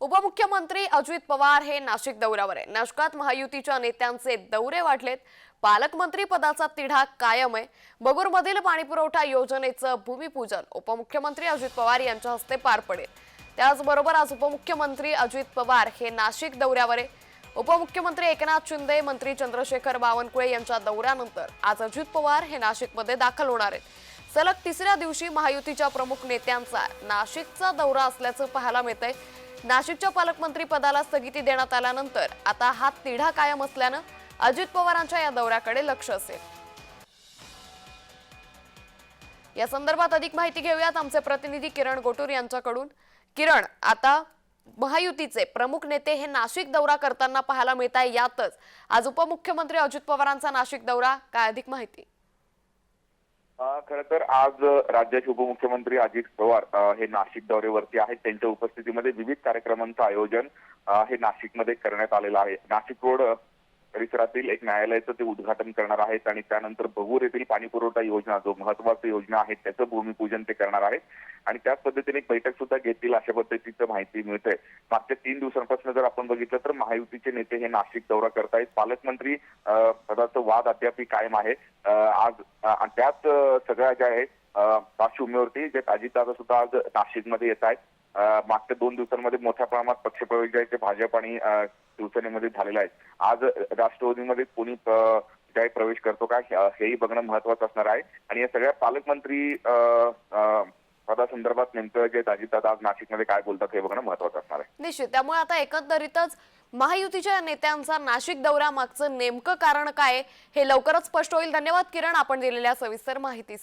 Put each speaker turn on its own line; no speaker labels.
उपमुख्यमंत्री अजित पवार हे नाशिक दौऱ्यावर आहे नाशकात महायुतीच्या नेत्यांचे दौरे वाढलेत. पालकमंत्री पदाचा तिढा कायम आहे. बगूरमधील पाणीपुरवठा योजनेचं भूमिपूजन उपमुख्यमंत्री अजित पवार यांच्या हस्ते पार पडेल. त्याचबरोबर आज उपमुख्यमंत्री अजित पवार हे नाशिक दौऱ्यावर आहे उपमुख्यमंत्री एकनाथ शिंदे मंत्री चंद्रशेखर बावनकुळे यांच्या दौऱ्यानंतर आज अजित पवार हे नाशिकमध्ये दाखल होणार आहेत. सलग तिसऱ्या दिवशी महायुतीच्या प्रमुख नेत्यांचा नाशिकचा दौरा असल्याचं पाहायला मिळतंय. नाशिकच्या पालकमंत्री पदाला स्थगिती देण्यात आल्यानंतर आता हा तिढा कायम असल्यानं अजित पवारांच्या या दौऱ्याकडे लक्ष असेल. या संदर्भात अधिक माहिती घेऊयात आमचे प्रतिनिधी किरण गोटूर यांच्याकडून. किरण आता महायुतीचे प्रमुख नेते हे नाशिक दौरा करताना पाहायला मिळत आहे यातच. आज उपमुख्यमंत्री अजित पवारांचा नाशिक दौरा. काय अधिक माहिती?
खर तर आज राज्याचे उपमुख्यमंत्री अजित पवार हे नाशिक दौऱ्यावरती आहेत. त्यांच्या उपस्थितीमध्ये विविध कार्यक्रमांचं आयोजन हे नाशिकमध्ये करण्यात आलेलं आहे. नाशिक रोड परिसरातील एक न्यायालयाचं ते उद्घाटन करणार आहेत आणि त्यानंतर बहूर येथील पाणी पुरवठा योजना जो महत्वाची योजना आहे त्याचं भूमिपूजन ते करणार आहेत. आणि त्याच पद्धतीने एक बैठक सुद्धा घेतील अशा पद्धतीचं माहिती मिळते मागच्या तीन दिवसांपासून जर आपण बघितलं तर महायुतीचे नेते हे नाशिक दौरा करतायत. पालकमंत्री अ, पदाचं वाद अद्याप कायम आहे. आज त्याच सगळ्या ज्या आहेत पार्श्वभूमीवरती जे अजितदादा सुद्धा आज नाशिकमध्ये येत आहेत. मागच्या दोन दिवसांमध्ये मोठ्या प्रमाणात पक्षप्रवेश जे आहे ते भाजप आणि शिवसेनेमध्ये झालेला आहे. आज राष्ट्रवादीमध्ये कोणी प्रवेश करतो का हेही बघणं महत्वाचं असणार आहे. आणि या सगळ्या पालकमंत्री नेमकं जे अजितदादा आज नाशिकमध्ये काय बोलतात हे बघणं महत्वाचं असणार आहे.
निश्चित. त्यामुळे आता एकंदरीतच महायुतीच्या नेत्यांचा नाशिक दौऱ्यामागचं नेमकं कारण काय हे लवकरच स्पष्ट होईल. धन्यवाद किरण आपण दिलेल्या सविस्तर माहितीसाठी.